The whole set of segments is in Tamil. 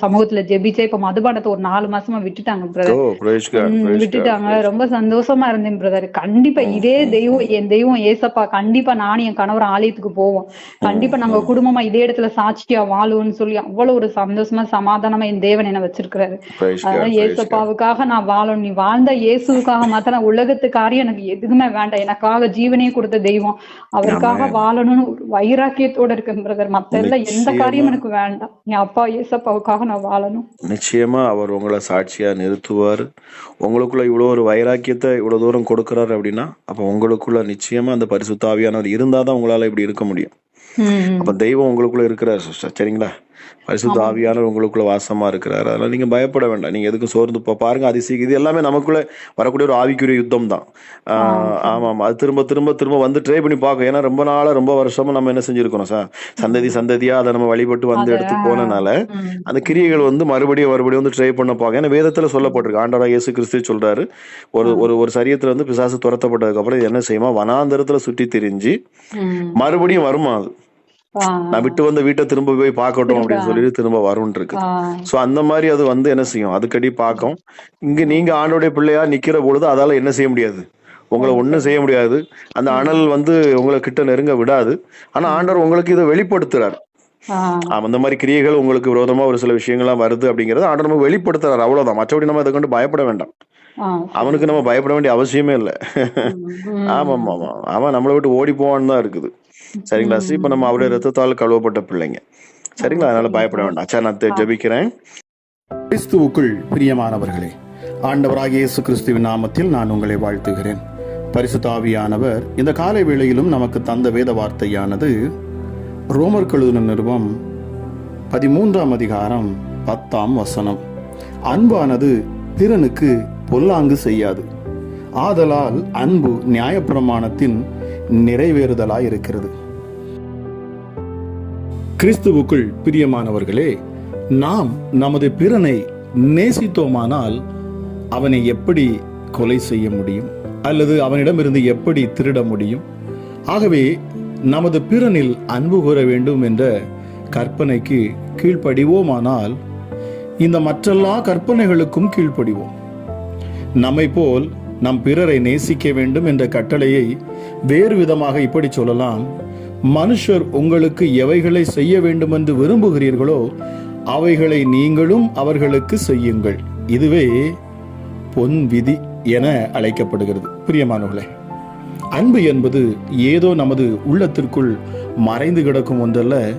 சமூகத்துல ஜெபிச்சே இப்ப மதுபானத்தை ஒரு நாலு மாசமா விட்டுட்டாங்க பிரதர் விட்டுட்டாங்க. ரொம்ப சந்தோஷமா இருந்தேன் பிரதர் கண்டிப்பா இதே தெய்வம் என் தெய்வம் ஏசப்பா கண்டிப்பா நானும் என் கணவர் ஆலயத்துக்கு போவோம். கண்டிப்பா நாங்க குடும்பமா இதே இடத்துல சாட்சியா வாழுவோம்னு சொல்லி அவ்வளவு ஒரு சந்தோஷமா சமாதானமா என் தேவன் என்ன வச்சிருக்கிறாரு. God. ஏசப்பாவுக்காக நான் வாழணும். நீ வாழ்ந்த இயேசுவுக்காக மாத்திரம் நான் உலகத்துக்காரியம் எனக்கு எதுவுமே வேண்டாம். எனக்காக ஜீவனையே கொடுத்த தெய்வம். அவருக்காக வாழணும்னு ஒரு வைராக்கியத்தோட இருக்கேன் பிரதர் மத்த எல்லாம் எந்த. காரியம் எனக்கு வேண்டாம். என் அப்பா ஏசப்பாவுக்காக நான் வாழணும். நிச்சயமா அவர் உங்களை சாட்சியா நிறுத்துவார். உங்களுக்குள்ள இவ்வளோ ஒரு வைராக்கியத்தை இவ்வளோ தூரம் கொடுக்குறாரு அப்படின்னா அப்போ உங்களுக்குள்ள நிச்சயமா அந்த பரிசுத்தாவியானவர் இருந்தால் தான் உங்களால இப்படி இருக்க முடியும். அப்போ தெய்வம் உங்களுக்குள்ள இருக்கிறார் சிஸ்டர். சரிங்களா? பரிசுத்த ஆவியானவர் உங்களுக்குள்ள வாசமா இருக்கிறார். அதனால நீங்க பயப்பட வேண்டாம். நீங்க எதுக்கும் சோர்ந்து போ பாருங்க அதிசயம் இது எல்லாமே நமக்குள்ள வரக்கூடிய ஒரு ஆவிக்குரிய யுத்தம் தான். ஆஹ் ஆமா ஆமா. அது திரும்ப திரும்ப திரும்ப வந்து ட்ரை பண்ணி பார்க்கும் ஏன்னா ரொம்ப நாளா ரொம்ப வருஷமா நம்ம என்ன செஞ்சிருக்கோம் சார்? சந்ததி சந்ததியா அதை நம்ம வழிபட்டு வந்து எடுத்து போனனால. அந்த கிரியைகள் வந்து மறுபடியும் மறுபடியும் வந்து ட்ரை பண்ண பார்க்க ஏன்னா வேதத்துல சொல்லப்பட்டிருக்கு. ஆண்டவரா இயேசு கிறிஸ்து சொல்றாரு. ஒரு ஒரு ஒரு சரியத்துல வந்து பிசாசு துரத்தப்பட்டதுக்கு அப்புறம் என்ன செய்யுமா? வனாந்தரத்துல சுற்றி திரிஞ்சு. மறுபடியும் வருமா அது? நான் விட்டு வந்த வீட்டை திரும்ப போய் பார்க்கட்டும் அப்படின்னு சொல்லிட்டு திரும்ப வரும்னு இருக்கு சோ அந்த மாதிரி அது வந்து என்ன செய்யும்? அதுக்கடி பார்க்கும். இங்க நீங்க ஆண்டோடைய பிள்ளையா நிக்கிற பொழுது அதால என்ன செய்ய முடியாது? உங்களை ஒண்ணும் செய்ய முடியாது. அந்த அனல் வந்து உங்களை கிட்ட நெருங்க விடாது. ஆனா ஆண்டவர் உங்களுக்கு இதை வெளிப்படுத்துறாரு. அந்த மாதிரி கிரியைகள் உங்களுக்கு விரோதமா ஒரு சில விஷயங்கள்லாம் வருது அப்படிங்கறது ஆண்டவர் நம்ம வெளிப்படுத்துறாரு. அவ்வளவுதான். மற்றபடி நம்ம இதை கொண்டு பயப்பட வேண்டாம். அவனுக்கு நம்ம பயப்பட வேண்டிய அவசியமே இல்லை. ஆமா ஆமா அவன் நம்மளை விட்டு ஓடி போவான்னு தான் இருக்குது. சரிங்களா? இப்ப நம்ம அவருடைய ரத்தத்தால் கழுவப்பட்ட பிள்ளைங்க. சரிங்களா? அதனால பயப்பட வேண்டாம். சார் நான் ஜபிக்கிறேன் ஜெபிக்கிறேன். கிறிஸ்துவுக்குள் பிரியமானவர்களே ஆண்டவராக இயேசு கிறிஸ்துவின் நாமத்தில் நான் உங்களை வாழ்த்துகிறேன். பரிசுத்தாவியானவர் இந்த காலை வேளையிலும் நமக்கு தந்த வேத வார்த்தையானது ரோமர் கழுதுன நிறுவம் பதிமூன்றாம் அதிகாரம் பத்தாம் வசனம். அன்பானது திறனுக்கு பொல்லாங்கு செய்யாது. ஆதலால் அன்பு நியாயப்பிரமாணத்தின் நிறைவேறுதலாய் இருக்கிறது. கிறிஸ்துவுக்குள் பிரியமானவர்களே நாம் நமது பிறனை நேசித்தோமானால் அவனை எப்படி கொலை செய்ய முடியும்? அல்லது அவனிடமிருந்து எப்படி திருட முடியும்? ஆகவே நமது பிறனில் அன்பு கூற வேண்டும் என்ற கற்பனைக்கு கீழ்ப்படிவோமானால் இந்த மற்றெல்லா கற்பனைகளுக்கும் கீழ்ப்படிவோம். நம்மை போல் நம் பிறரை நேசிக்க வேண்டும் என்ற கட்டளையை வேறு விதமாக இப்படி சொல்லலாம். மனுஷர் உங்களுக்கு எவைகளை செய்ய வேண்டுமென்று விரும்புகிறீர்களோ அவைகளை நீங்களும் அவர்களுக்கு செய்யுங்கள். இதுவே பொன் விதி என அழைக்கப்படுகிறது. பிரியமானவர்களே அன்பு என்பது ஏதோ நமது உள்ளத்திற்குள் மறைந்து கிடக்கும் ஒன்றல்ல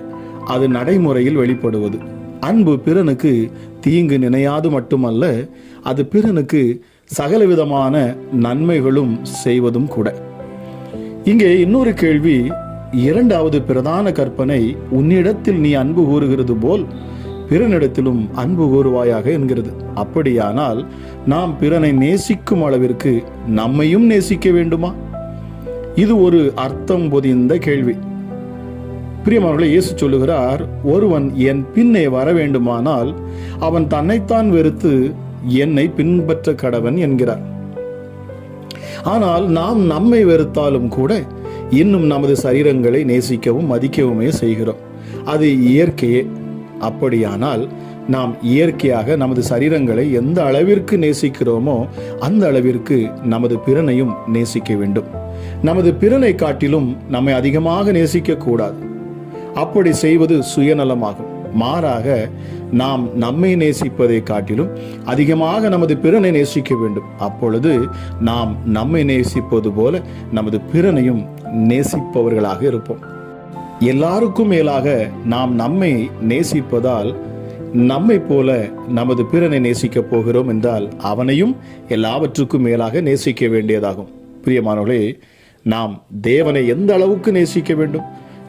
அது நடைமுறையில் வெளிப்படுவது. அன்பு பிறனுக்கு தீங்கு நினையாது மட்டுமல்ல அது பிறனுக்கு சகலவிதமான நன்மைகளும் செய்வதும் கூட. இங்கே இன்னொரு கேள்வி இரண்டாவது பிரதான கற்பனை உன்னிடத்தில் நீ அன்பு கூறுகிறது போல் பிறனிடத்திலும் அன்பு கூறுவாயாக என்கிறது. அப்படியானால் நாம் பிறனை நேசிக்கும் அளவிற்கு நம்மையும் நேசிக்க வேண்டுமா? இது ஒரு அர்த்தம் பொதிந்த கேள்வி. பிரியமானவர்களே இயேசு சொல்லுகிறார் ஒருவன் என் பின்னே வர வேண்டுமானால் அவன் தன்னைத்தான் வெறுத்து என்னை பின்பற்ற கடவன் என்கிறார். ஆனால் நாம் நம்மை வெறுத்தாலும் கூட இன்னும் நமது சரீரங்களை நேசிக்கவும் மதிக்கவுமே செய்கிறோம். அது இயற்கையே. அப்படியானால் நாம் இயற்கையாக நமது சரீரங்களை எந்த அளவிற்கு நேசிக்கிறோமோ அந்த அளவிற்கு நமது பிறனையும் நேசிக்க வேண்டும். நமது பிறனை காட்டிலும் நம்மை அதிகமாக நேசிக்கக்கூடாது. அப்படி செய்வது சுயநலமாகும். மாறாக நாம் நம்மை நேசிப்பதை காட்டிலும் அதிகமாக நமது பிறனை நேசிக்க வேண்டும். அப்பொழுது நாம் நம்மை நேசிப்பது போல நமது பிறனையும் நேசிப்பவர்களாக இருப்போம். எல்லாருக்கும் மேலாக நாம் நம்மை நேசிப்பதால் நம்மை போல நமது பிறனை நேசிக்கப் போகிறோம் என்றால் அவனையும் எல்லாவற்றுக்கும் மேலாக நேசிக்க வேண்டியதாகும். பிரியமானவர்களே நாம் தேவனை எந்த அளவுக்கு நேசிக்க வேண்டும்?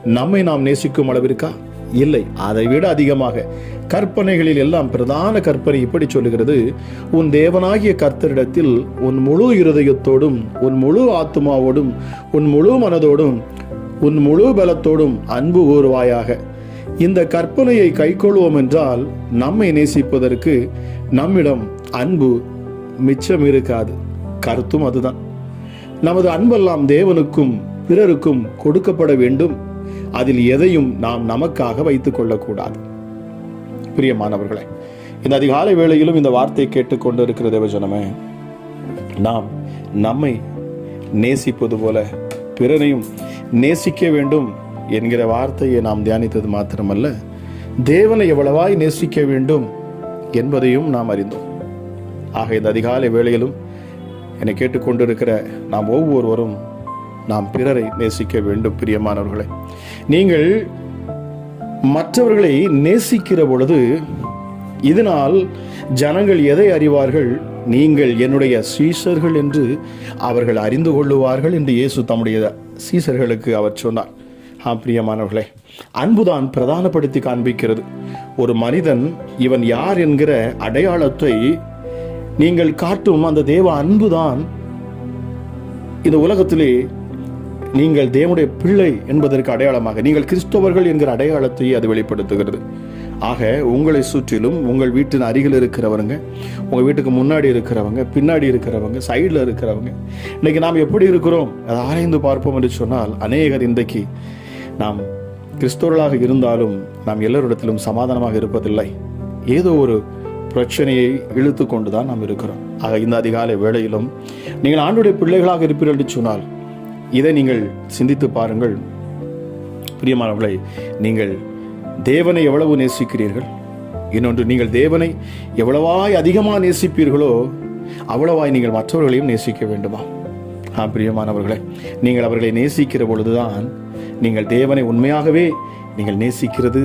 நம்மை நாம் நேசிக்கும் அளவிற்கா இல்லை அதை விட அதிகமாக. கற்பனைகளில் எல்லாம் பிரதான கற்பனை இப்படி சொல்லுகிறது உன் தேவனாகிய கர்த்தரிடத்தில் உன் முழு இருதயத்தோடும் உன் முழு ஆத்மாவோடும் உன் முழு மனதோடும் உன் முழு பலத்தோடும் அன்பு கூறுவாயாக. இந்த கற்பனையை கைக்கொள்வோம் என்றால் நம்மை நேசிப்பதற்கு நம்மிடம் அன்பு மிச்சம் இருக்காது. கருத்தும் அதுதான். நமது அன்பெல்லாம் தேவனுக்கும் பிறருக்கும் கொடுக்கப்பட வேண்டும். அதில் எதையும் நாம் நமக்காக வைத்துக் கொள்ளக்கூடாது பிரியமானவர்களே இந்த அதிகாலை வேளையிலும் இந்த வார்த்தையை கேட்டுக்கொண்டு இருக்கிற தேவஜனமே நாம் நம்மை நேசிப்பது போல பிறரையும் நேசிக்க வேண்டும் என்கிற வார்த்தையை நாம் தியானித்தது மாத்திரமல்ல தேவனை எவ்வளவாய் நேசிக்க வேண்டும் என்பதையும் நாம் அறிந்தோம். ஆக இந்த அதிகாலை வேளையிலும் என்னை கேட்டுக்கொண்டிருக்கிற நாம் ஒவ்வொருவரும் நாம் பிறரை நேசிக்க வேண்டும் பிரியமானவர்களே. நீங்கள் மற்றவர்களை நேசிக்கிற பொழுது இதனால் ஜனங்கள் எதை அறிவார்கள்? நீங்கள் என்னுடைய சீசர்கள் என்று அவர்கள் அறிந்து கொள்ளுவார்கள் என்று இயேசு தம்முடைய சீசர்களுக்கு அவர் சொன்னார். ஆ பிரியமானவர்களே அன்புதான் பிரதானப்படுத்தி காண்பிக்கிறது. ஒரு மனிதன் இவன் யார் என்கிற அடையாளத்தை நீங்கள் காட்டும் அந்த தேவ அன்புதான் இந்த உலகத்திலே நீங்கள் தேவனுடைய பிள்ளை என்பதற்கு அடையாளமாக நீங்கள் கிறிஸ்தவர்கள் என்கிற அடையாளத்தை அது வெளிப்படுத்துகிறது. ஆக உங்களை சுற்றிலும் உங்கள் வீட்டின் அருகில் இருக்கிறவங்க உங்கள் வீட்டுக்கு முன்னாடி இருக்கிறவங்க பின்னாடி இருக்கிறவங்க சைடில் இருக்கிறவங்க இன்னைக்கு நாம் எப்படி இருக்கிறோம்? அதை ஆராய்ந்து பார்ப்போம் என்று சொன்னால் அநேகர் இன்றைக்கு நாம் கிறிஸ்தவர்களாக இருந்தாலும் நாம் எல்லோரிடத்திலும் சமாதானமாக இருப்பதில்லை. ஏதோ ஒரு பிரச்சனையை இழுத்து கொண்டு தான் நாம் இருக்கிறோம். ஆக இந்த அதிகாலை வேளையிலும் நீங்கள் ஆண்டுடைய பிள்ளைகளாக இருப்பீர்கள் என்று சொன்னால் இதை நீங்கள் சிந்தித்து பாருங்கள். பிரியமானவர்களை நீங்கள் தேவனை எவ்வளவு நேசிக்கிறீர்கள்? இன்னொன்று நீங்கள் தேவனை எவ்வளவாய் அதிகமாக நேசிப்பீர்களோ அவ்வளவாய் நீங்கள் மற்றவர்களையும் நேசிக்க வேண்டுமா? ஆ பிரியமானவர்களே நீங்கள் அவர்களை நேசிக்கிற பொழுதுதான் நீங்கள் தேவனை உண்மையாகவே நீங்கள் நேசிக்கிறது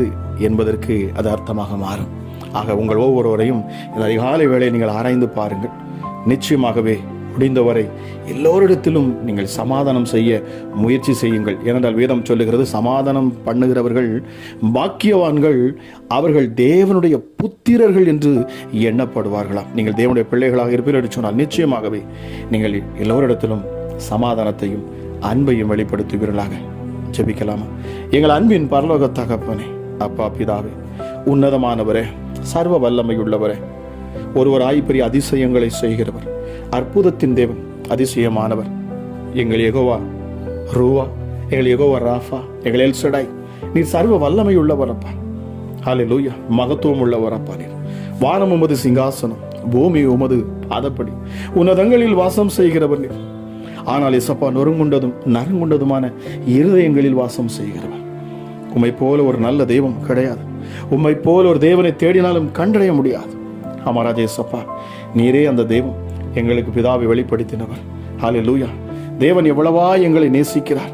என்பதற்கு அது அர்த்தமாக மாறும். ஆக உங்கள் ஒவ்வொருவரையும் இந்த அதிகாலை வேலையை நீங்கள் ஆராய்ந்து பாருங்கள். நிச்சயமாகவே முடிந்தவரை எல்லோரிடத்திலும் நீங்கள் சமாதானம் செய்ய முயற்சி செய்யுங்கள். ஏனென்றால் வேதம் சொல்லுகிறது சமாதானம் பண்ணுகிறவர்கள் பாக்கியவான்கள் அவர்கள் தேவனுடைய புத்திரர்கள் என்று எண்ணப்படுவார்களாம். நீங்கள் தேவனுடைய பிள்ளைகளாக இருப்பீர்கள் என்று சொன்னால் நிச்சயமாகவே நீங்கள் எல்லோரிடத்திலும் சமாதானத்தையும் அன்பையும் வெளிப்படுத்துவீர்களாக. ஜெபிக்கலாமா? எங்கள் அன்பின் பரலோக தகப்பனே அப்பா பிதாவே உன்னதமானவரே சர்வ வல்லமையுள்ளவரே ஒருவர் பெரிய அதிசயங்களை செய்கிறவர். அற்புதத்தின் தேவன் அதிசயமானவர். எங்கள் எகோவா ரூவா எங்கள் எகோவா ராஃபா எங்கள் எல்சடாய் நீர் சர்வ வல்லமை உள்ளவரப்பா ஹாலே லூயா மகத்துவம் உள்ளவரப்பா நீர். வானம் உமது சிங்காசனம் பூமி உமது பாதப்படி உன்னதங்களில் வாசம் செய்கிறவர் நீர். ஆனால் இசப்பா நொறுங்குண்டதும் நறுங்குண்டதுமான இருதயங்களில் வாசம் செய்கிறவர். உம்மை போல ஒரு நல்ல தெய்வம் கிடையாது. உம்மை போல ஒரு தேவனை தேடினாலும் கண்டடைய முடியாது. அமராஜே சப்பா நீரே அந்த தெய்வம். எங்களுக்கு பிதாவை வெளிப்படுத்தினவர். ஹாலே லூயா தேவன் எவ்வளவா எங்களை நேசிக்கிறார்.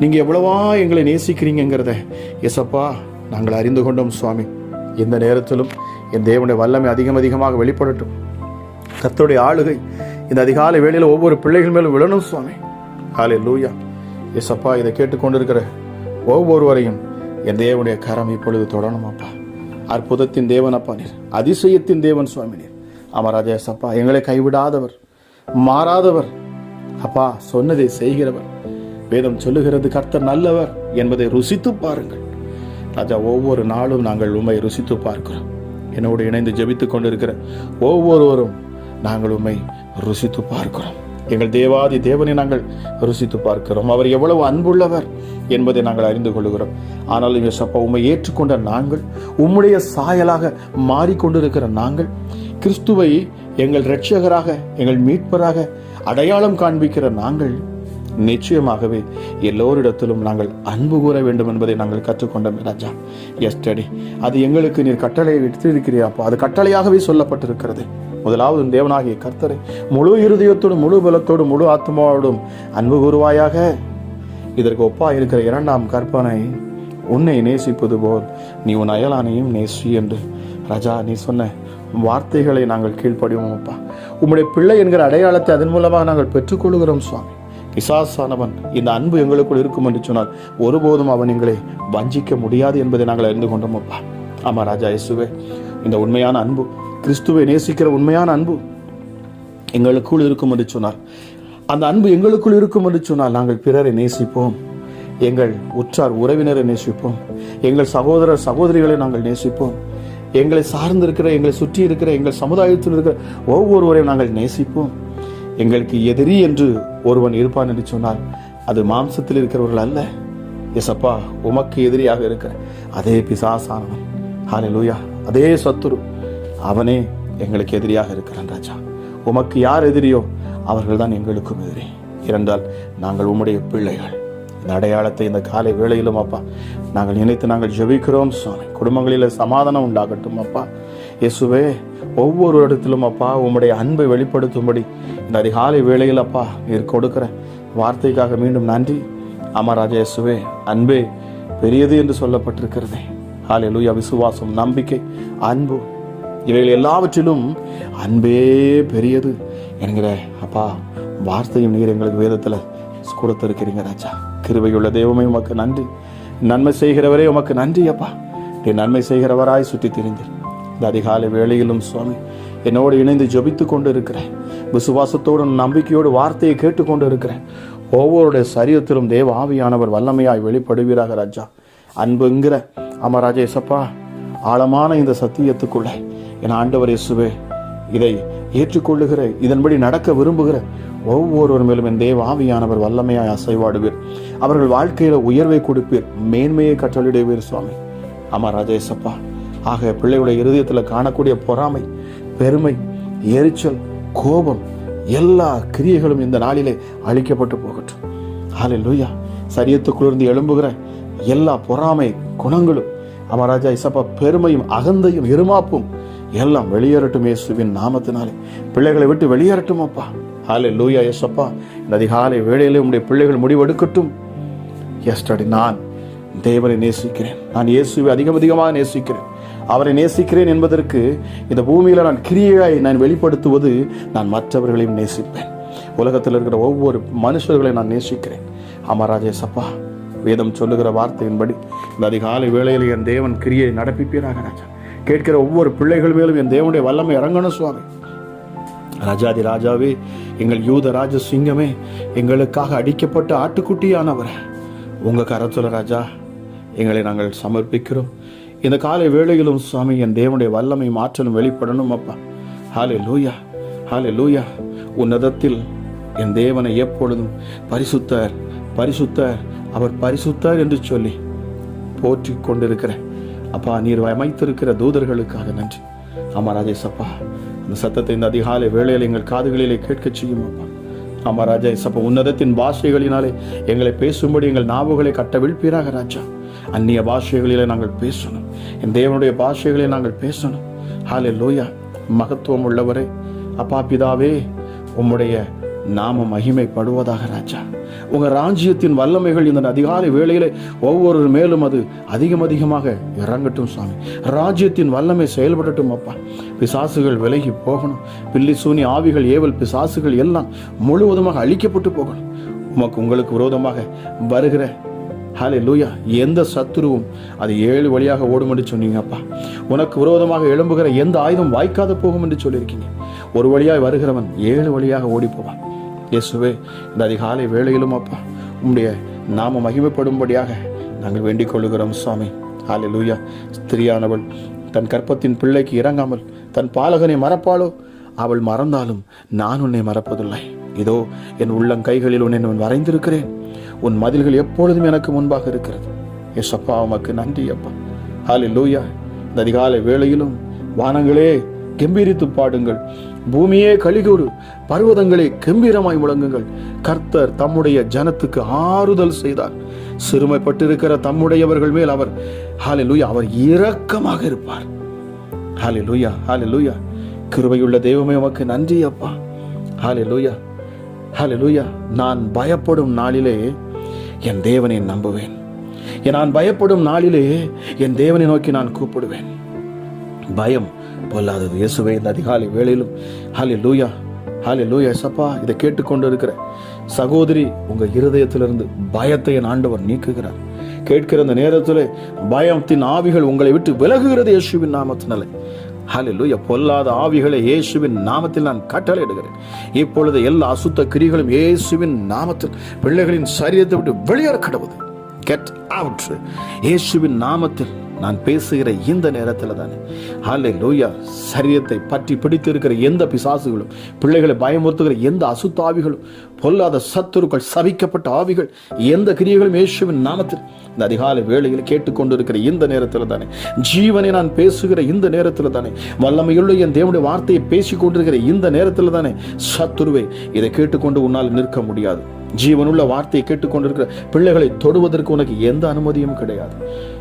நீங்கள் எவ்வளவா எங்களை நேசிக்கிறீங்கிறத எசப்பா நாங்கள் அறிந்து கொண்டோம் சுவாமி. எந்த நேரத்திலும் என் தேவனுடைய வல்லமை அதிகம் அதிகமாக வெளிப்படட்டும். கத்தோடைய ஆளுகை இந்த அதிகாலை வேளையில் ஒவ்வொரு பிள்ளைகள் மேலும் விழணும் சுவாமி. ஹாலே லூயா எசப்பா இதை கேட்டுக்கொண்டிருக்கிற ஒவ்வொருவரையும் என் தேவனுடைய கரம் இப்பொழுது தொடரணும் அப்பா. அற்புதத்தின் தேவன் அப்பா நீர். அதிசயத்தின் தேவன் சுவாமி நீர். அமராஜா சப்பா. எங்களை கைவிடாதவர் மாறாதவர். அப்பா சொன்னதை செய்கிறவர். வேதம் சொல்லுகிறது கர்த்தர் நல்லவர் என்பதை ருசித்து பாருங்கள். ராஜா ஒவ்வொரு நாளும் நாங்கள் உண்மை ருசித்து பார்க்கிறோம். என்னோடு இணைந்து ஜெபித்துக் கொண்டிருக்கிற ஒவ்வொருவரும் நாங்கள் உண்மை ருசித்து பார்க்கிறோம். எங்கள் தேவாதி தேவனை நாங்கள் ருசித்து பார்க்கிறோம். அவர் எவ்வளவு அன்புள்ளவர் என்பதை நாங்கள் அறிந்து கொள்கிறோம். ஆனாலும் யசப்பா உம்மை ஏற்றுக்கொண்ட நாங்கள் உம்முடைய சாயலாக மாறிக்கொண்டிருக்கிற நாங்கள் கிறிஸ்துவை எங்கள் இரட்சகராக எங்கள் மீட்பராக அடையாளம் காண்பிக்கிற நாங்கள் நிச்சயமாகவே எல்லோரிடத்திலும் நாங்கள் அன்பு கூற வேண்டும் என்பதை நாங்கள் கற்றுக்கொண்டோம் ராஜா. எஸ்டடி அது எங்களுக்கு நீர் கட்டளையை அப்போ. அது கட்டளையாகவே சொல்லப்பட்டிருக்கிறது. முதலாவது தேவனாகிய கர்த்தரை முழு இருதயத்தோடும் முழு பலத்தோடும் முழு ஆத்மாவோடும் அன்பு கூறுவாயாக. இதற்கு ஒப்பா இருக்கிற இரண்டாம் கற்பனை உன்னை நேசிப்பது போல் நீ உன் அயலானையும் நேசி என்று ராஜா நீ சொன்ன வார்த்தைகளை நாங்கள் கீழ்ப்படிவோம் அப்பா. உம்முடைய பிள்ளை என்கிற அடையாளத்தை அதன் மூலமாக நாங்கள் பெற்றுக்கொள்கிறோம் சுவாமி. பிசாசானவன் இந்த அன்பு எங்களுக்குள் இருக்கும் என்று சொன்னால் ஒருபோதும் அவன் எங்களை வஞ்சிக்க முடியாது என்பதை நாங்கள் அறிந்து கொண்டோம் அப்பா. ஆமா ராஜா இயேசுவே இந்த உண்மையான அன்பு கிறிஸ்துவை நேசிக்கிற உண்மையான அன்பு எங்களுக்குள் இருக்கும் என்று சொன்னால் அந்த அன்பு எங்களுக்குள் இருக்கும் என்று சொன்னால் நாங்கள் பிறரை நேசிப்போம் எங்கள் உற்றார் உறவினரை நேசிப்போம் எங்கள் சகோதரர் சகோதரிகளை நாங்கள் நேசிப்போம் எங்களை சார்ந்திருக்கிற எங்களை சுற்றி இருக்கிற எங்கள் சமுதாயத்தில் இருக்கிற ஒவ்வொருவரையும் நாங்கள் நேசிப்போம். எங்களுக்கு எதிரி என்று ஒருவன் இருப்பான் என்று சொன்னால் அது மாம்சத்தில் இருக்கிறவர்கள் அல்ல. எசப்பா உமக்கு எதிரியாக இருக்கிற அதே பிசாசானவன். ஹalleluya அதே சத்துரு. அவனே எங்களுக்கு எதிரியாக இருக்கிறான் ராஜா. உமக்கு யார் எதிரியோ அவர்கள் தான் எங்களுக்கும் எதிரி. இருந்தால் நாங்கள் உம்முடைய பிள்ளைகள். இந்த அடையாளத்தை இந்த காலை வேளையிலும் அப்பா நாங்கள் நினைத்து நாங்கள் ஜெபிக்கிறோம் சுவாமி. குடும்பங்களில் சமாதானம் உண்டாகட்டும் அப்பா. இயேசுவே ஒவ்வொரு இடத்திலும் அப்பா உம்முடைய அன்பை வெளிப்படுத்தும்படி இந்த அதிகாலை வேளையில் அப்பா நீர் கொடுக்கிற வார்த்தைக்காக மீண்டும் நன்றி. அமராஜா இயேசுவே அன்பே பெரியது என்று சொல்லப்பட்டிருக்கிறதே. ஹalleluya விசுவாசம் நம்பிக்கை அன்பு இவைகள் எல்லாவற்றிலும் அன்பே பெரியது என்கிற அப்பா வார்த்தையும் நீர் எங்களுக்கு வேதத்தில் கொடுத்திருக்கிறீங்க ராஜா. கிருபையுள்ள தெய்வமே உமக்கு நன்றி. நன்மை செய்கிறவரே உமக்கு நன்றி அப்பா. நீ நன்மை செய்கிறவராய் சுற்றி திரிந்தீர். இந்த அதிகாலை வேளையிலும் சுவாமி என்னோடு இணைந்து ஜபித்து கொண்டு இருக்கிறேன் விசுவாசத்தோடும் நம்பிக்கையோடு வார்த்தையை கேட்டுக்கொண்டு இருக்கிறேன் ஒவ்வொருடைய சரீரத்திலும் தேவ ஆவியானவர் வல்லமையாய் வெளிப்படுவீராக ராஜா. அன்புங்கிற அமராஜேசப்பா ஆழமான இந்த சத்தியத்துக்குள்ளே என் ஆண்டவர் இயேசுவே இதை ஏற்றுக்கொள்ளுகிற இதன்படி நடக்க விரும்புகிற ஒவ்வொருவர் மேலும் என் தேவ ஆவியானவர் வல்லமையாய் அசைவாடுவீர். அவர்கள் வாழ்க்கையில் உயர்வை கொடுப்பீர். மேன்மையை கற்றலிடுவீர் சுவாமி. ஆமாம் ராஜேசப்பா ஆக பிள்ளைகளுடைய இருதயத்தில் காணக்கூடிய பொறாமை பெருமை எரிச்சல் கோபம் எல்லா கிரியைகளும் இந்த நாளிலே அழிக்கப்பட்டு போகட்டும். ஹாலே லூயா சரியத்துக்குளிர்ந்து எழும்புகிற எல்லா பொறாமை குணங்களும் அமராஜா இசப்பா பெருமையும் அகந்தையும் இருமாப்பும் எல்லாம் வெளியேறட்டும் இயேசுவின் நாமத்தினாலே. பிள்ளைகளை விட்டு வெளியேறட்டும் அப்பா ஹாலே லூயா எஸ்அப்பா இந்த அதிகாலை வேளையிலே உங்களுடைய பிள்ளைகள் முடிவெடுக்கட்டும். எஸ்டடி நான் தேவனை நேசிக்கிறேன். நான் இயேசுவை அதிகம் அதிகமாக நேசிக்கிறேன். அவரை நேசிக்கிறேன் என்பதற்கு இந்த பூமியில் நான் கிரியையாய் நான் வெளிப்படுத்துவது நான் மற்றவர்களையும் நேசிப்பேன். உலகத்தில் இருக்கிற ஒவ்வொரு மனுஷர்களை நான் நேசிக்கிறேன். அமராஜே சப்பா வேதம் சொல்லுகிற வார்த்தையின்படி இந்த அதிகாலை வேளையில் என் தேவன் கிரியை நடப்பிப்பீராக ராஜா. கேட்கிற ஒவ்வொரு பிள்ளைகள் மேலும் என் தேவனுடைய வல்லமை இறங்கணும் சுவாமி. ராஜாதி ராஜாவே எங்கள் யூத ராஜ சிங்கமே எங்களுக்காக அடிக்கப்பட்ட ஆட்டுக்குட்டியானவர். உங்கள் கரத்துல ராஜா எங்களை நாங்கள் சமர்ப்பிக்கிறோம். இந்த காலை வேளையிலும் சுவாமி என் தேவனுடைய வல்லமை மாற்றலும் வெளிப்படணும் அப்பா. ஹாலே லூயா ஹாலே லூயா உன்னதத்தில் என் தேவனை எப்பொழுதும் பரிசுத்தர் பரிசுத்தர் அவர் பரிசுத்தர் என்று சொல்லி போற்றி கொண்டிருக்கிற அப்பா நீர் அமைத்திருக்கிற தூதர்களுக்காக நன்றி. ஆமா ராஜேசப்பா அந்த சத்தத்தை இந்த அதிகாலை வேளையில் எங்கள் காதுகளிலே கேட்கச் செய்யும் அப்பா. ஆமா ராஜா இசப்ப உன்னதத்தின் பாஷைகளினாலே எங்களை பேசும்படி எங்கள் நாவுகளை கட்ட விழ்ப்பீராக ராஜா. அந்நிய பாஷைகளிலே நாங்கள் பேசணும். என் தேவனுடைய பாஷைகளை நாங்கள் பேசணும். ஹாலே லோயா மகத்துவம் உள்ளவரே அப்பா பிதாவே உம்முடைய நாம மகிமைப்படுவதாக ராஜா. உங்கள் ராஜ்யத்தின் வல்லமைகள் இந்த அதிகாலை வேளையிலே ஒவ்வொரு மேலும் அது அதிகம் அதிகமாக இறங்கட்டும் சுவாமி ராஜ்யத்தின் வல்லமை செயல்படட்டும் அப்பா. பிசாசுகள் விலகி போகணும். பில்லி சூனி ஆவிகள் ஏவல் பிசாசுகள் எல்லாம் முழுவதுமாக அழிக்கப்பட்டு போகணும். உமக்கு உங்களுக்கு விரோதமாக வருகிற ஹாலே லூயா எந்த சத்துருவும் அது ஏழு வழியாக ஓடும் என்று சொன்னீங்கப்பா உனக்கு விரோதமாக எழும்புகிற எந்த ஆயுதம் வாய்க்காத போகும் என்று சொல்லியிருக்கீங்க. ஒரு வழியாய் வருகிறவன் ஏழு வழியாக ஓடி போவான் இயேசுவே இந்த அதிகாலை வேளையிலும் அப்பா உம்முடைய நாம மகிமைப்படும்படியாக நாங்கள் வேண்டிக் கொள்ளுகிறோம் சுவாமி. ஹாலே லூயா ஸ்திரியானவள் தன் கற்பத்தின் பிள்ளைக்கு இறங்காமல் தன் பாலகனை மறப்பாளோ? அவள் மறந்தாலும் நான் உன்னை மறப்பதில்லை. இதோ என் உள்ளங்கைகளில் உன்னை நான் வரைந்திருக்கிறேன். உன் மதில்கள் எப்பொழுதும் எனக்கு முன்பாக இருக்கிறது. எஸ்அப்பா உமக்கு நன்றி அப்பா. ஹாலே லூயா இந்த அதிகாலை வேளையிலும் வானங்களே கெம்பீரித்து பாடுங்கள். பூமியே கலிகூறு பர்வதங்களே கம்பீரமாய் முழங்குங்கள். கர்த்தர் தம்முடைய ஜனத்துக்கு ஆறுதல் செய்தார். சிறுமைப்பட்டிருக்கிற தம்முடையவர்கள் மேல் அவர் ஹாலே லூயா அவர் இரக்கமாக இருப்பார். ஹாலே லூயா ஹாலே லூயா கிருபையுள்ள தெய்வமே உமக்கு நன்றி அப்பா. ஹாலே லூயா ஹாலே லூயா நான் பயப்படும் நாளிலே என் தேவனை நம்புவேன். நான் பயப்படும் நாளிலே என் தேவனை நோக்கி நான் கூப்பிடுவேன். பயம் பொல்லாதது. இயேசுவே இந்த அதிகாலை வேளையிலும். ஹாலி லூயா ஹாலே லூயா சப்பா இதை கேட்டுக்கொண்டு இருக்கிற சகோதரி உங்கள் இருதயத்திலிருந்து பயத்தை என் ஆண்டவர் நீக்குகிறார். கேட்கிற அந்த நேரத்தில் பயத்தின் ஆவிகள் உங்களை விட்டு விலகுகிறது இயேசுவின் நாமத்தினாலே. லூயா பொல்லாத ஆவிகளை இயேசுவின் நாமத்தில் நான் கட்டளையிடுகிறேன். இப்பொழுது எல்லா அசுத்த கிரிகளும் இயேசுவின் நாமத்தில் பிள்ளைகளின் சரீரத்தை விட்டு வெளியேற கடவுது கெட் அவுட் இயேசுவின் நாமத்தில் நான் பேசுகிற இந்த நேரத்தில் தானே ஹாலே லூயா சரீரத்தை பற்றி பிடித்து இருக்கிற எந்த பிசாசுகளும் பிள்ளைகளை பயமுறுத்துகிற எந்த அசுத்தாவிகளும் பொல்லாத சத்துருக்கள் சபிக்கப்பட்ட ஆவிகள் எந்த கிரியைகளும் இயேசுவின் நாமத்தில் இந்த அதிகாலை வேளையில் கேட்டுக்கொண்டிருக்கிற இந்த நேரத்தில் தானே ஜீவனை நான் பேசுகிற இந்த நேரத்தில் தானே வல்லமையுள்ள என் தேவனுடைய வார்த்தையை பேசிக்கொண்டிருக்கிற இந்த நேரத்தில் தானே சத்துருவே இதை கேட்டுக்கொண்டு உன்னால் நிற்க முடியாது. ஜீவனுள்ள வார்த்தையை கேட்டுக்கொண்டிருக்கிற பிள்ளைகளை தொடுவதற்கு உனக்கு எந்த அனுமதியும் கிடையாது.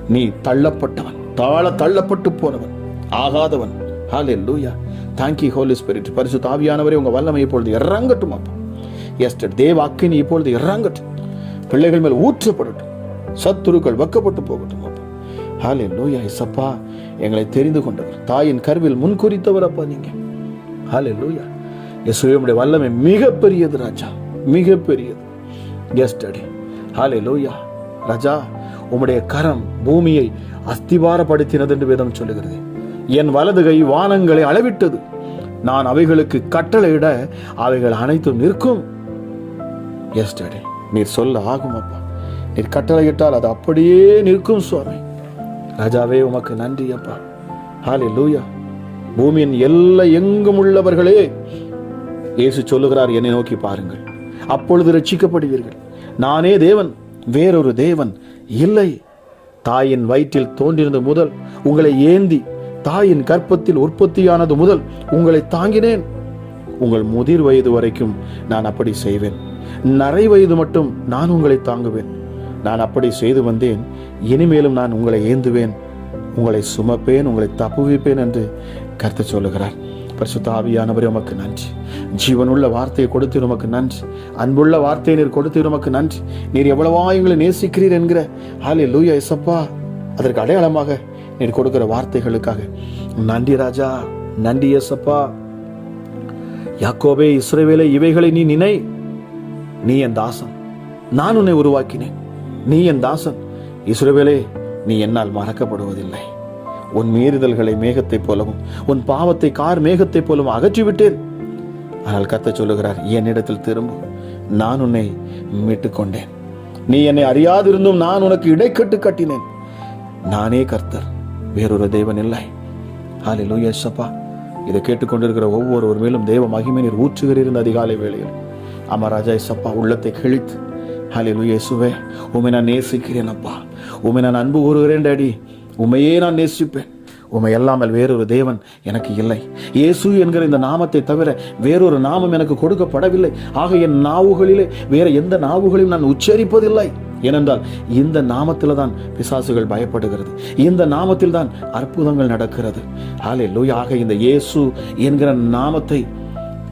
நீ தள்ளப்பட்டவன் தாழ தள்ளப்பட்டு போனவன் ஆகாதவன். ஹாலே லூயா தேங்க்யூ ஹோலி ஸ்பிரிட் பரிசு தாவியானவரே உங்க வல்லமை இப்பொழுது இறங்கட்டும் அப்பா. எஸ்டர் தேவ அக்கினி இப்பொழுது இறங்கட்டும். பிள்ளைகள் மேல் ஊற்றப்படட்டும். சத்துருக்கள் வெக்கப்பட்டு போகட்டும் அப்பா. ஹாலே லூயா இசப்பா எங்களை தெரிந்து கொண்டவர். தாயின் கருவில் முன்குறித்தவர் அப்பா நீங்க. ஹாலே லூயா இயேசுடைய வல்லமை மிகப்பெரியது ராஜா. மிகப்பெரியது. எஸ்டடி ஹாலே லூயா ராஜா உம்முடைய கரம் பூமியை அஸ்திவாரப்படுத்தினது என்று வேதம் சொல்லுகிறது. என் வலது கை வானங்களை அளவிட்டது. நான் அவைகளுக்கு கட்டளையிட அவைகள் அனைத்தும் நிற்கும். எஸ்டடி நீர் சொல்ல ஆகும் அப்பா. நீர் கட்டளையிட்டால் அது அப்படியே நிற்கும் சுவாமி. ராஜாவே உமக்கு நன்றி அப்பா. ஹாலே லூயா பூமியின் எல்லை எங்கும் உள்ளவர்களே இயேசு சொல்லுகிறார் என்னை நோக்கி பாருங்கள். அப்பொழுது ரட்சிக்கப்படுவீர்கள் நானே தேவன் வேறொரு தேவன் இல்லை. தாயின் வயிற்றில் தோன்றினது முதல் உங்களை ஏந்தி தாயின் கற்பத்தில் உற்பத்தியானது முதல் உங்களை தாங்கினேன். உங்கள் முதிர் வயது வரைக்கும் நான் அப்படி செய்வேன். நரை வயது மட்டும் நான் உங்களை தாங்குவேன். நான் அப்படி செய்து வந்தேன். இனிமேலும் நான் உங்களை ஏந்துவேன். உங்களை சுமப்பேன் உங்களை தப்புவிப்பேன் என்று கருத்து சொல்லுகிறார். பரிசுத்த ஆவியானவரே உமக்கு நன்றி. ஜீவனுள்ள வார்த்தையை கொடுத்து உமக்கு நன்றி. அன்புள்ள வார்த்தையை நீர் கொடுத்து உமக்கு நன்றி. நீர் எவ்வளவா எங்களை நேசிக்கிறீர் என்கிற ஹாலே லூயா எசப்பா அதற்கு அடையாளமாக நீர் கொடுக்கிற வார்த்தைகளுக்காக. நன்றி ராஜா நன்றி எசப்பா யாக்கோபே இஸ்ரவேலே இவைகளை நீ நினை. நீ என் தாசன். நான் உன்னை உருவாக்கினேன். நீ என் தாசன். இஸ்ரேவேலே நீ என்னால் மறக்கப்படுவதில்லை. உன் மீறுதல்களை மேகத்தைப் போலவும் உன் பாவத்தை கார் மேகத்தைப் போலவும் அகற்றிவிட்டேன். ஆனால் கத்த சொல்லுகிறார் என்னிடத்தில் திரும்பும் நான் உன்னை மீட்டுக்கொண்டேன். நீ என்னை அறியாதிருந்தும் நான் உனக்கு இடைக்கட்டு கட்டினேன். நானே கர்த்தர் வேறொரு தெய்வன் இல்லை. ஹalleluya சப்பா இதை கேட்டுக்கொண்டிருக்கிற ஒவ்வொருவர் மேலும் தெய்வ மகிமை நீர் ஊற்றுகிறீர் இந்த அதிகாலை வேளையில். அமராஜா ராஜா சப்பா உள்ளத்தை கிழித்து. ஹாலிலு இயேசுவே உமை நான் நேசிக்கிறேன் அப்பா. உமை நான் அன்பு கூறுகிறேன் டாடி. உம்மையே நான் நேசிப்பேன். உம்மை அல்லாமல் வேறொரு தேவன் எனக்கு இல்லை. இயேசு என்கிற இந்த நாமத்தை தவிர வேறொரு நாமம் எனக்கு கொடுக்கப்படவில்லை. ஆக என் நாவுகளிலே வேற எந்த நாவுகளையும் நான் உச்சரிப்பதில்லை. ஏனென்றால் இந்த நாமத்தில் தான் பிசாசுகள் பயப்படுகிறது. இந்த நாமத்தில் தான் அற்புதங்கள் நடக்கிறது. ஆலே ஆக இந்த இயேசு என்கிற நாமத்தை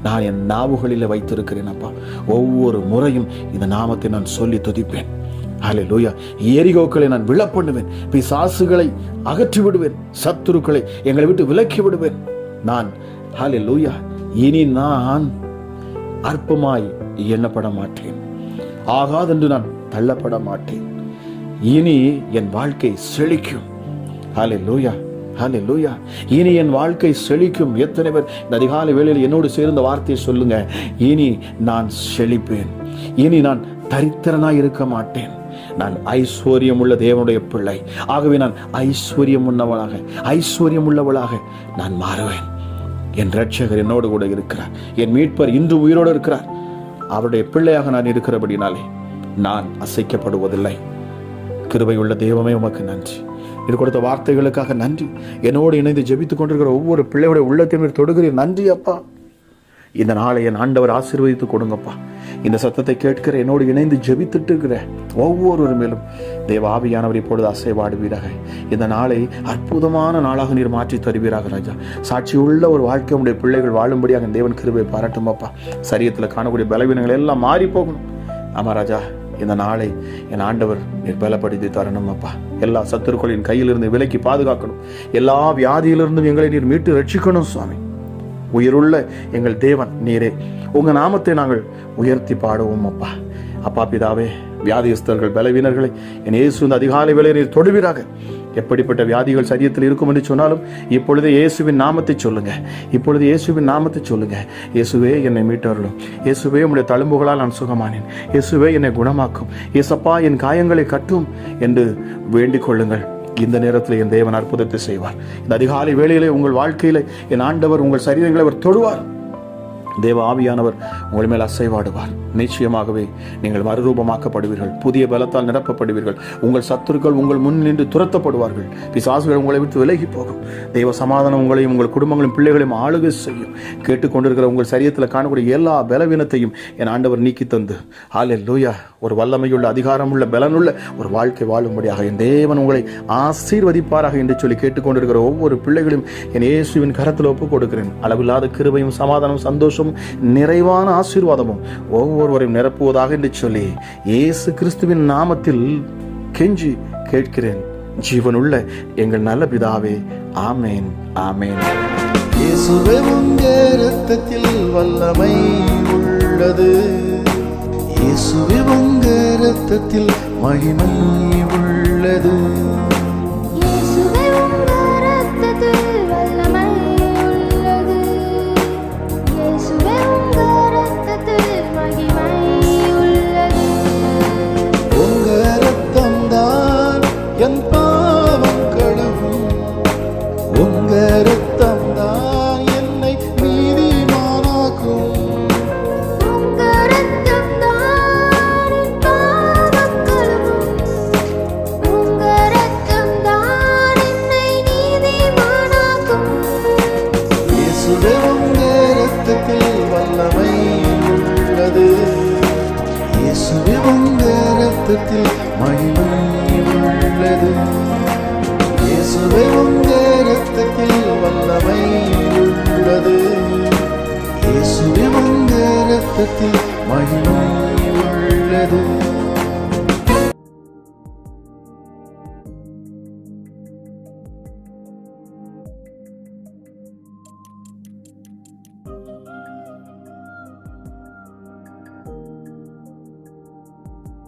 நான் என் நாவுகளில் வைத்திருக்கிறேன் அப்பா. ஒவ்வொரு முறையும் இந்த நாமத்தை நான் சொல்லி துதிப்பேன். ஹலே லூயா எரிகோக்களை நான் விழ பண்ணுவேன் பிசாசுகளை அகற்றி விடுவேன் சத்துருக்களை எங்களை விட்டு விலக்கி விடுவேன் நான் ஹலே லூயா இனி நான் அற்பமாய் எண்ணப்பட மாட்டேன் ஆகாதென்று நான் தள்ளப்பட மாட்டேன் இனி என் வாழ்க்கை செழிக்கும். ஹலே லூயா ஹலே லூயா இனி என் வாழ்க்கை செழிக்கும். எத்தனை பேர் இந்த அதிகாலை வேளையில் என்னோடு சேர்ந்த வார்த்தையை சொல்லுங்க. இனி நான் செழிப்பேன். இனி நான் தரித்திரனாய் இருக்க மாட்டேன். நான் ஐஸ்வர்யம் உள்ள தேவனுடைய பிள்ளை. ஆகவே நான் ஐஸ்வர்யம் உள்ளவளாக ஐஸ்வர்யம் உள்ளவளாக நான் மாறுவேன். என் ரட்சகர் என்னோடு கூட இருக்கிறார். என் மீட்பர் இன்று உயிரோடு இருக்கிறார். அவருடைய பிள்ளையாக நான் இருக்கிறபடினாலே நான் அசைக்கப்படுவதில்லை. கிருபையுள்ள தெய்வமே உமக்கு நன்றி. இது கொடுத்த வார்த்தைகளுக்காக நன்றி. என்னோடு இணைந்து ஜெபித்துக் கொண்டிருக்கிற ஒவ்வொரு பிள்ளையுடைய உள்ளத்தையும் தொடுகிறேன் நன்றி அப்பா. இந்த நாளை என் ஆண்டவர் ஆசீர்வதித்து கொடுங்கப்பா. இந்த சத்தத்தை கேட்கிற என்னோடு இணைந்து ஜெபித்துட்டு இருக்கிற ஒவ்வொரு மேலும் தேவ ஆவியானவர் இப்பொழுது அசைவாடுவீராக. இந்த நாளை அற்புதமான நாளாக நீர் மாற்றி தருவீராக ராஜா. சாட்சி உள்ள ஒரு வாழ்க்கை உடைய பிள்ளைகள் வாழும்படியாக தேவன் கிருபை பாராட்டும் அப்பா. சரியத்தில் காணக்கூடிய பலவீனங்கள் எல்லாம் மாறி போகணும் ஆமா ராஜா. இந்த நாளை என் ஆண்டவர் நீர் பலப்படுத்தி தரணும் அப்பா. எல்லா சத்துருக்களின் கையிலிருந்து விலக்கி பாதுகாக்கணும். எல்லா வியாதியிலிருந்தும் எங்களை நீர் மீட்டு ரட்சிக்கணும் சுவாமி. உயிருள்ள எங்கள் தேவன் நீரே. உங்கள் நாமத்தை நாங்கள் உயர்த்தி பாடுவோம் அப்பா. அப்பா பிதாவே வியாதியஸ்தர்கள் பலவீனர்களை என் இயேசு இந்த அதிகாலை வேலை நீர் தொடுவீராக. எப்படிப்பட்ட வியாதிகள் சரியத்தில் இருக்கும் என்று சொன்னாலும் இப்பொழுது இயேசுவின் நாமத்தை சொல்லுங்க. இப்பொழுது இயேசுவின் நாமத்தை சொல்லுங்க. இயேசுவே என்னை மீட்டருளும். இயேசுவே உம்முடைய தழும்புகளால் நான் சுகமானேன். இயேசுவே என்னை குணமாக்கும். இயேசப்பா என் காயங்களை கட்டும் என்று வேண்டிக் கொள்ளுங்கள். இந்த நேரத்தில் என் தேவன் அற்புதத்தை செய்வார். இந்த அதிகாலை வேளையிலே உங்கள் வாழ்க்கையில என் ஆண்டவர் உங்கள் சரீரங்களை அவர் தொடுவார். தேவ ஆவியானவர் உங்கள் மேல் அசைவாடுவார். நிச்சயமாகவே நீங்கள் மறுரூபமாக்கப்படுவீர்கள். புதிய பலத்தால் நிரப்பப்படுவீர்கள். உங்கள் சத்துருக்கள் உங்கள் முன் நின்று துரத்தப்படுவார்கள். பிசாசுகள் உங்களை விட்டு விலகி போகும். தெய்வ சமாதானம் உங்களையும் உங்கள் குடும்பங்களையும் பிள்ளைகளையும் ஆளுகை செய்யும். கேட்டுக்கொண்டிருக்கிற உங்கள் சரியத்தில் காணக்கூடிய எல்லா பலவீனத்தையும் என் ஆண்டவர் நீக்கி தந்து. ஆலே லூயா ஒரு வல்லமையுள்ள அதிகாரமுள்ள பலனுள்ள ஒரு வாழ்க்கை வாழும்படியாக என் தேவன் உங்களை ஆசீர்வதிப்பாராக என்று சொல்லி கேட்டுக்கொண்டிருக்கிற ஒவ்வொரு பிள்ளைகளையும் என் இயேசுவின் கரத்தில் ஒப்புக் கொடுக்கிறேன் அளவில்லாத கிருபையும் சமாதானம் சந்தோஷம் சந்தோஷமும் நிறைவான ஆசீர்வாதமும் ஒவ்வொருவரையும் நிரப்புவதாக என்று சொல்லி இயேசு கிறிஸ்துவின் நாமத்தில் கெஞ்சி கேட்கிறேன். ஜீவனுள்ள எங்கள் நல்ல பிதாவே ஆமேன் ஆமேன். இயேசுவே உங்க வல்லமை உள்ளது. இயேசுவே உங்க ரத்தத்தில் மகிமை உள்ளது. நாமத்தில் மகிமை உள்ளது இயேசுவை உங்க ரத்தத்தில் வல்லமை உள்ளது இயேசுவை ரத்தத்தில்